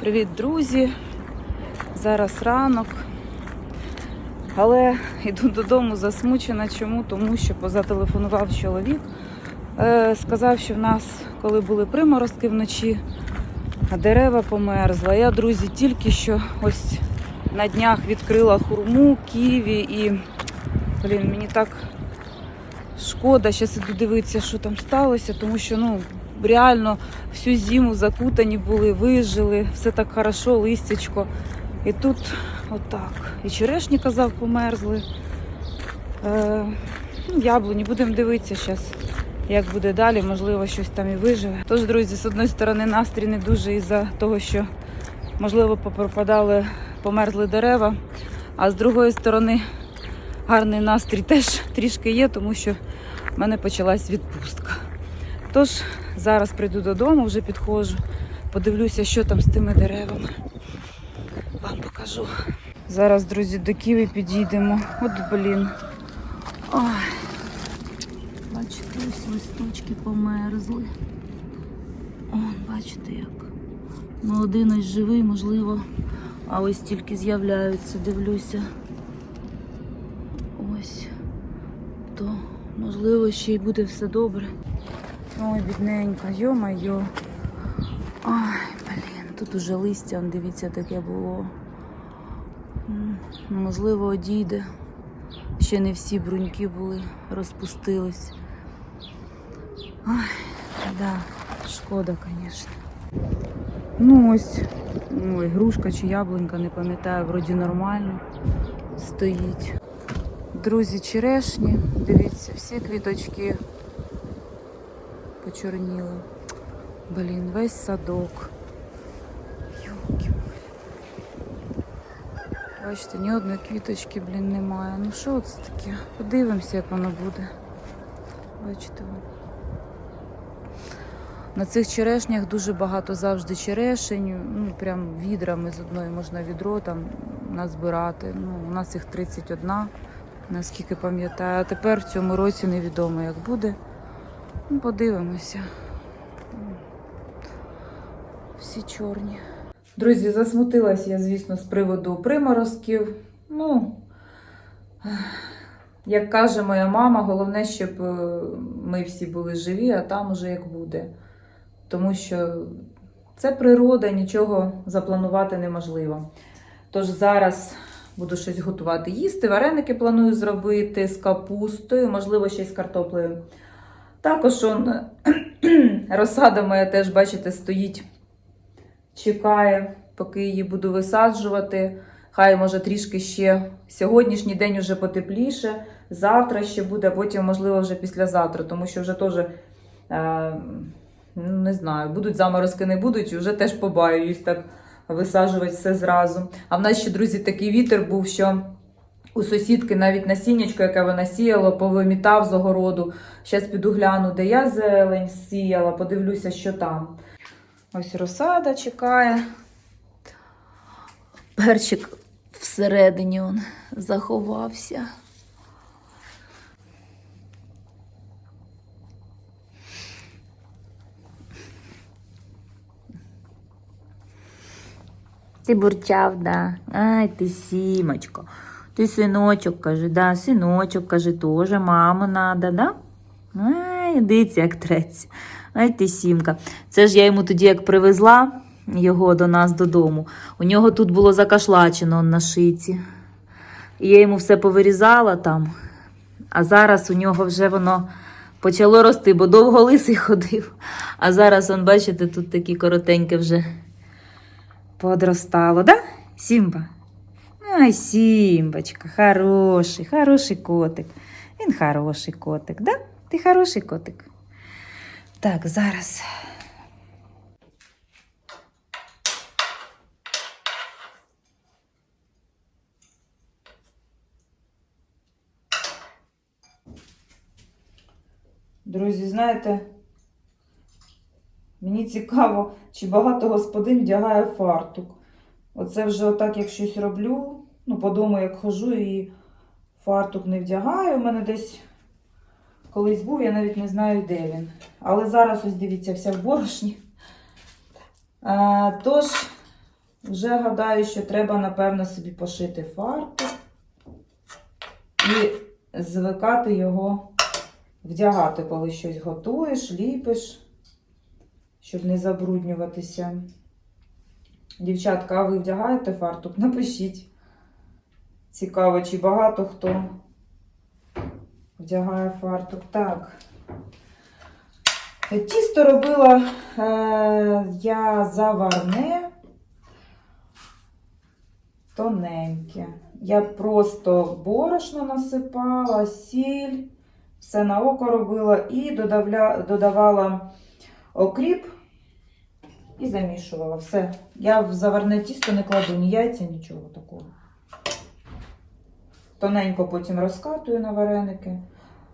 Привіт, друзі! Зараз ранок. Але йду додому засмучена. Чому? Тому що позателефонував чоловік. Е, сказав, що в нас, коли були приморозки вночі, дерева померзли. Я, друзі, тільки що ось на днях відкрила хурму, ківі і блін, мені так шкода. Зараз іду дивитися, що там сталося, тому що ну реально всю зиму закутані були, вижили, все так хорошо, листячко. І тут отак. І черешні, казав, померзли. Е, ну, яблуні, будемо дивитися зараз, як буде далі, можливо, щось там і виживе. Тож, друзі, з одної сторони, настрій не дуже із-за того, що, можливо, попропадали, померзли дерева, а з другої сторони, гарний настрій теж трішки є, тому що в мене почалась відпустка. Тож зараз прийду додому, вже підходжу, подивлюся, що там з тими деревами. Вам покажу. Зараз, друзі, до Києва підійдемо. От блін. Ой. Бачите, ось листочки померзли. О, бачите як. Ну, один ось живий, можливо, а ось тільки з'являються, дивлюся. Ось. То, можливо, ще й буде все добре. Ой, бідненька, йо-майо. Ой, блін, тут уже листя, дивіться, таке було. Ну, Можливо, одійде. Ще не всі бруньки були, розпустились. Ой, да, шкода, звісно. Ну ось, ой, грушка чи яблунька, не пам'ятаю, вроді нормально стоїть. Друзі, черешні, дивіться, всі квіточки почорніли. Блін, весь садок. Йолки. Бачите, ні одної квіточки, блін, немає. Ну що це таке? Подивимося, як воно буде. Бачите. На цих черешнях дуже багато завжди черешень. Ну, прям відрами з одної можна відро там назбирати. Ну, у нас їх 31, наскільки пам'ятаю. А тепер в цьому році невідомо, як буде. Ну, подивимося. Всі чорні. Друзі, засмутилась я, звісно, з приводу приморозків. Ну, як каже моя мама, головне, щоб е, ми всі були живі, а там уже як буде. Тому що це природа, нічого запланувати неможливо. Тож зараз буду щось готувати їсти. Вареники планую зробити з капустою, можливо, ще й з картоплею. Також он, розсада моя теж, бачите, стоїть, чекає, поки її буду висаджувати. Хай, може, трішки ще сьогоднішній день вже потепліше, завтра ще буде, потім, можливо, вже післязавтра, тому що вже теж, е, ну, не знаю, будуть заморозки, не будуть, і вже теж побаююсь так висаджувати все зразу. А в нас ще, друзі, такий вітер був, що у сусідки навіть насіннячко, яке вона сіяла, повимітав з огороду. Зараз піду гляну, де я зелень сіяла, подивлюся, що там. Ось розсада чекає. Перчик всередині он заховався. Ти бурчав, да. Ай, ти сімочко. Ти синочок каже, да, синочок каже, теж маму надо, да? Ай, дивіться, як треться. Ай, ти сімка. Це ж я йому тоді як привезла його до нас додому. У нього тут було закашлачено на шиці. І я йому все повирізала там. А зараз у нього вже воно почало рости, бо довго лисий ходив. А зараз, он, бачите, тут такі коротенькі вже подростало, да? Сімба? Ай, Сімбочка, хороший, хороший котик. Він хороший котик, да? Ти хороший котик. Так, зараз. Друзі, знаєте, мені цікаво, чи багато господин вдягає фартук. Оце вже отак, як щось роблю. Ну, по дому як хожу і фартук не вдягаю. У мене десь колись був, я навіть не знаю, де він. Але зараз ось дивіться, вся в борошні. А, тож, вже гадаю, що треба, напевно, собі пошити фартук і звикати його вдягати, коли щось готуєш, ліпиш, щоб не забруднюватися. Дівчатка, а ви вдягаєте фартук? Напишіть. Цікаво, чи багато хто вдягає фартук. Так. Тісто робила е, я заварне, тоненьке. Я просто борошно насипала, сіль, все на око робила і додавля, додавала окріп і замішувала. Все. Я в заварне тісто не кладу ні яйця, нічого такого. Тоненько потім розкатую на вареники.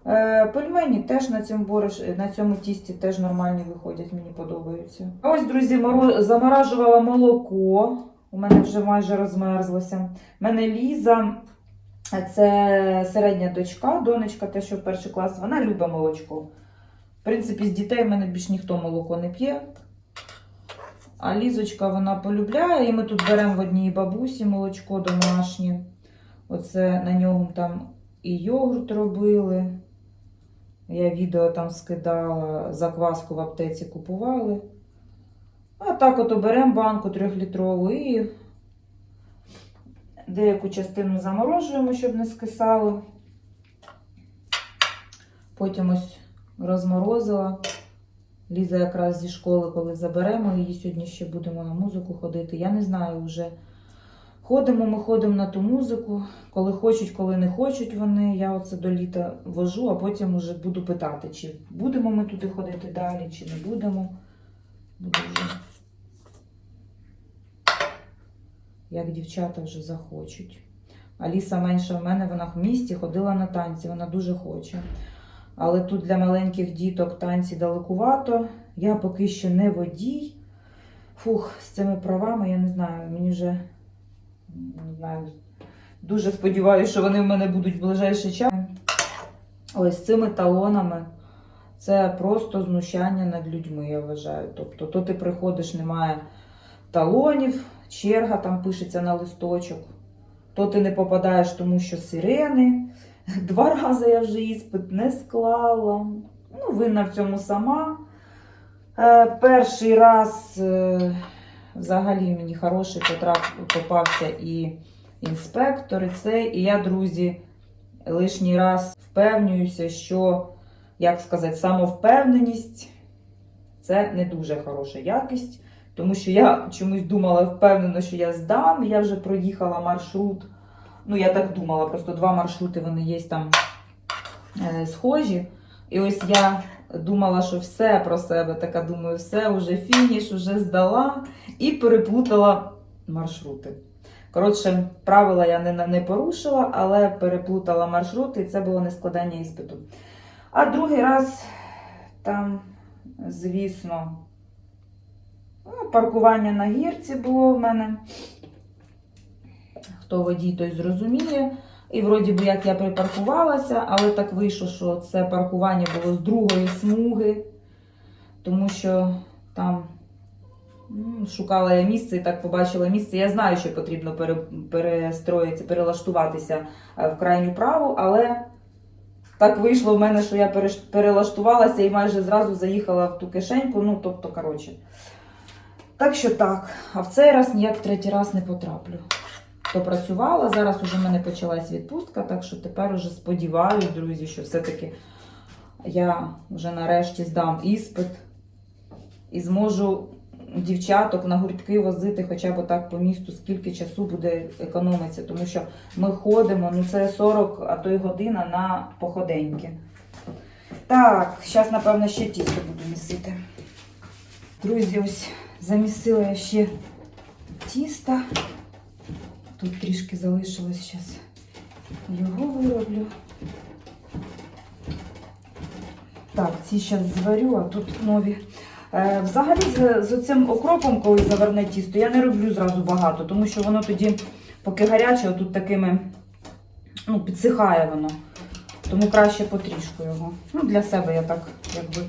Е, Пельмені теж на цьому, бориш, на цьому тісті теж нормальні виходять, мені подобаються. Ось, друзі, заморажувала молоко. У мене вже майже розмерзлося. У мене Ліза, це середня дочка, донечка, те, що в перший клас, вона любить молочко. В принципі, з дітей в мене більш ніхто молоко не п'є. А Лізочка вона полюбляє, і ми тут беремо в одній бабусі молочко домашнє. Оце на ньому там і йогурт робили. Я відео там скидала, закваску в аптеці купували. А так от беремо банку трьохлітрову і деяку частину заморожуємо, щоб не скисало. Потім ось розморозила. Ліза якраз зі школи, коли заберемо її, сьогодні ще будемо на музику ходити. Я не знаю вже. Ходимо, ми ходимо на ту музику, коли хочуть, коли не хочуть вони. Я оце до літа вожу, а потім вже буду питати, чи будемо ми туди ходити далі, чи не будемо. Буду вже. Як дівчата вже захочуть. Аліса менша в мене, вона в місті ходила на танці, вона дуже хоче. Але тут для маленьких діток танці далекувато. Я поки що не водій. Фух, з цими правами я не знаю, мені вже не знаю. Дуже сподіваюся, що вони в мене будуть в ближайший час. Ось цими талонами це просто знущання над людьми, я вважаю. Тобто, то ти приходиш, немає талонів, черга там пишеться на листочок, то ти не попадаєш, тому що сирени. Два рази я вже іспит не склала. Ну, винна в цьому сама. Е, перший раз е, взагалі мені хороший потрап, попався і інспектор, і це. І я, друзі, лишній раз впевнююся, що, як сказати, самовпевненість це не дуже хороша якість. Тому що я чомусь думала впевнено, що я здам. Я вже проїхала маршрут. Ну, я так думала, просто два маршрути вони є там е, схожі. І ось я думала, що все про себе, така думаю, все, вже фініш, вже здала і переплутала маршрути. Коротше, правила я не, не порушила, але переплутала маршрути, і це було не складання іспиту. А другий раз там, звісно, ну, паркування на гірці було в мене. Хто водій, той зрозуміє. І вроді би як я припаркувалася, але так вийшло, що це паркування було з другої смуги, тому що там шукала я місце і так побачила місце. Я знаю, що потрібно перестроїтися, перелаштуватися е, в крайню праву, але так вийшло в мене, що я перелаштувалася і майже зразу заїхала в ту кишеньку. Ну, тобто, коротше. Так що так. А в цей раз ніяк в третій раз не потраплю то працювала. Зараз уже в мене почалась відпустка, так що тепер уже сподіваюся, друзі, що все-таки я вже нарешті здам іспит і зможу дівчаток на гуртки возити хоча б так по місту, скільки часу буде економитися, тому що ми ходимо, ну це 40, а то й година на походеньки. Так, зараз, напевно, ще тісто буду місити. Друзі, ось замісила я ще тіста. Тут трішки залишилось зараз. Його вироблю. Так, ці зараз зварю, а тут нові. Е, взагалі, з, цим окропом, коли заверне тісто, я не роблю зразу багато, тому що воно тоді, поки гаряче, тут такими ну, підсихає воно. Тому краще потрішку його. Ну, для себе я так якби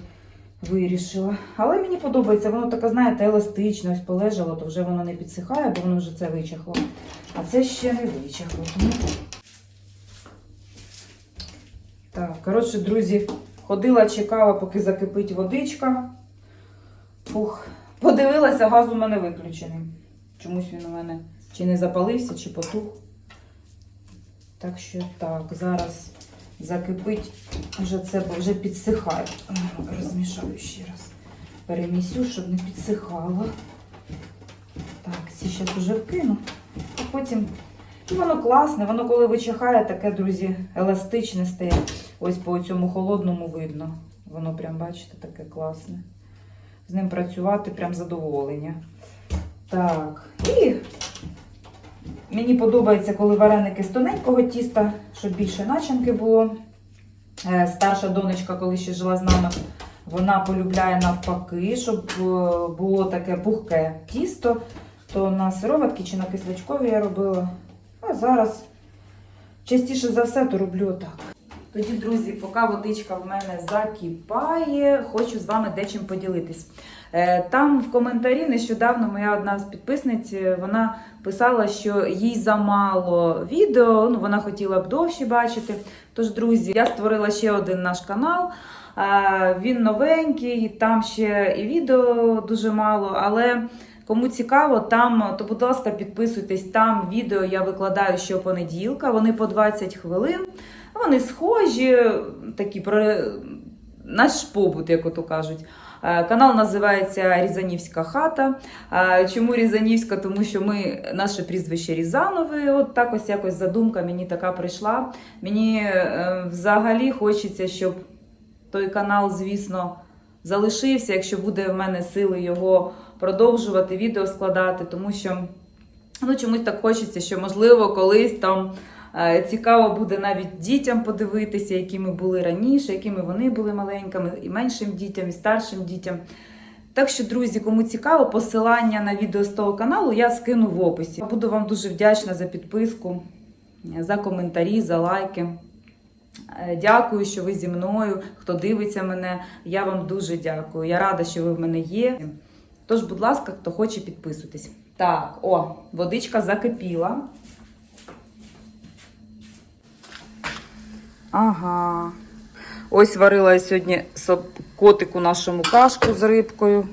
вирішила. Але мені подобається, воно таке, знаєте, еластичне, ось полежало, то вже воно не підсихає, бо воно вже це вичахло. А це ще не вичахло. Так, коротше, друзі, ходила, чекала, поки закипить водичка. Фух, подивилася, газ у мене виключений. Чомусь він у мене чи не запалився, чи потух. Так що так, зараз закипить, вже це вже підсихає. Розмішаю ще раз. Перемісю, щоб не підсихало. Так, ці зараз вже вкину. А потім. І воно класне, воно коли вичихає, таке, друзі, еластичне стає. Ось по цьому холодному видно. Воно прям, бачите, таке класне. З ним працювати прям задоволення. Так, і мені подобається, коли вареники з тоненького тіста, щоб більше начинки було. Е, Старша донечка, коли ще жила з нами, вона полюбляє навпаки, щоб е, було таке пухке тісто. То на сироватки чи на кислячкові я робила. А зараз частіше за все то роблю отак. Тоді, друзі, поки водичка в мене закипає, хочу з вами дечим поділитись. Е, Там в коментарі нещодавно моя одна з підписниць е, вона писала, що їй замало відео, ну вона хотіла б довше бачити. Тож, друзі, я створила ще один наш канал. Е, Він новенький, там ще і відео дуже мало, але. Кому цікаво, там, то, будь ласка, підписуйтесь. Там відео я викладаю щопонеділка, вони по 20 хвилин. Вони схожі, такі про наш побут, як ото кажуть. Е, Канал називається Різанівська хата. Е, Чому Різанівська? Тому що ми наше прізвище Різанове. От так ось якось задумка мені така прийшла. Мені е, взагалі хочеться, щоб той канал, звісно, залишився, якщо буде в мене сили його продовжувати, відео складати, тому що ну, чомусь так хочеться, що можливо колись там. Е, Цікаво буде навіть дітям подивитися, якими були раніше, якими вони були маленькими, і меншим дітям, і старшим дітям. Так що, друзі, кому цікаво, посилання на відео з того каналу я скину в описі. Буду вам дуже вдячна за підписку, за коментарі, за лайки. Е, Дякую, що ви зі мною. Хто дивиться мене, я вам дуже дякую. Я рада, що ви в мене є. Тож, будь ласка, хто хоче, підписуйтесь. Так, о, водичка закипіла. Ага. Ось варила я сьогодні котику нашому кашку з рибкою.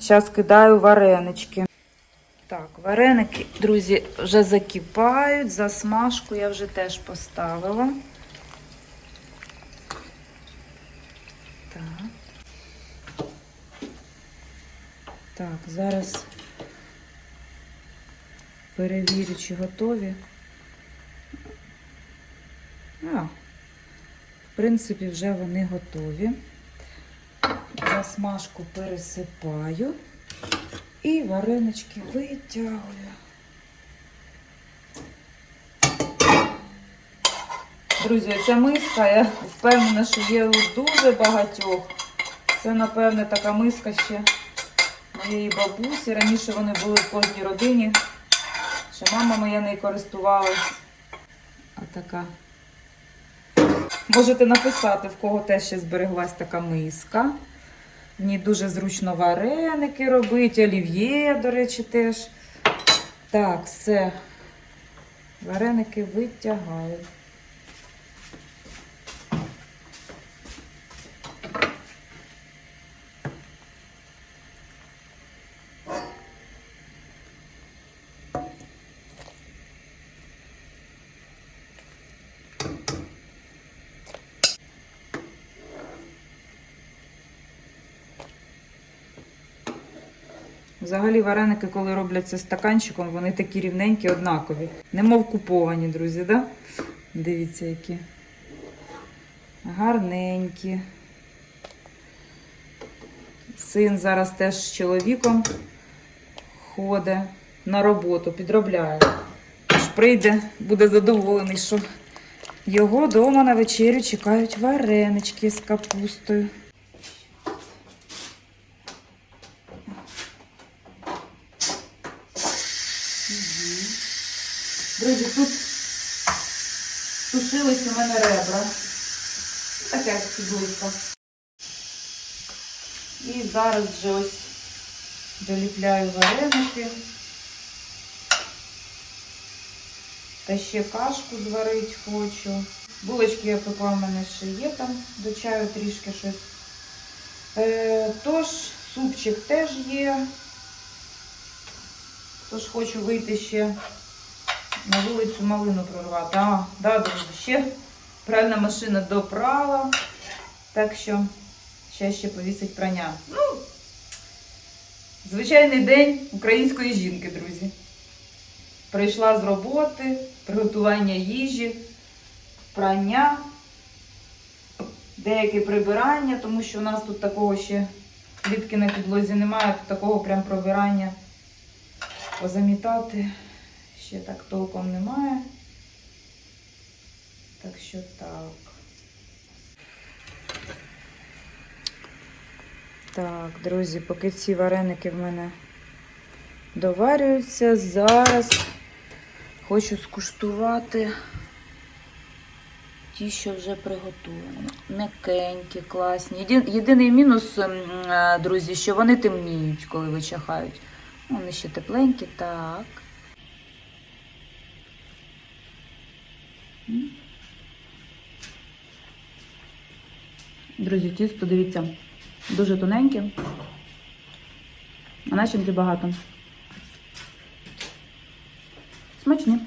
Зараз кидаю варенички. Так, вареники, друзі, вже закипають. Засмажку я вже теж поставила. Так. Так, зараз перевірю, чи готові. А, принципі, вже вони готові. Засмажку пересипаю і варенички витягую. Друзі, ця миска, я впевнена, що є у дуже багатьох. Це, напевне, така миска ще моєї бабусі. Раніше вони були в кожній родині. Ще мама моя нею користувалась. А така. Можете написати, в кого теж ще збереглась така миска. Ній дуже зручно вареники робити, олів'є, до речі, теж. Так, все. Вареники витягаю. Взагалі вареники, коли робляться стаканчиком, вони такі рівненькі, однакові. Немов куповані, друзі, да? Дивіться, які. Гарненькі. Син зараз теж з чоловіком ходить на роботу, підробляє. Тож прийде, буде задоволений, що його вдома на вечерю чекають варенички з капустою. Друзі, тут тушились у мене ребра. Таке підливка. І зараз вже ось доліпляю вареники. Та ще кашку зварити хочу. Булочки я пекла, в мене ще є там до чаю трішки щось. Е, тож, супчик теж є. Тож хочу вийти ще на вулицю малину прорвати. А, да, друзі, ще пральна машина допрала. Так що ще ще повісить прання. Ну, звичайний день української жінки, друзі. Прийшла з роботи, приготування їжі, прання, деяке прибирання, тому що у нас тут такого ще плітки на підлозі немає, тут такого прям прибирання позамітати ще так толком немає. Так що так. Так, друзі, поки ці вареники в мене доварюються, зараз хочу скуштувати ті, що вже приготовані. М'якенькі, класні. Єдиний мінус, ем, е, друзі, що вони темніють, коли вичахають. Вони ще тепленькі, так. Друзі, тісто, дивіться, дуже тоненьке, а начинки багато. Смачні.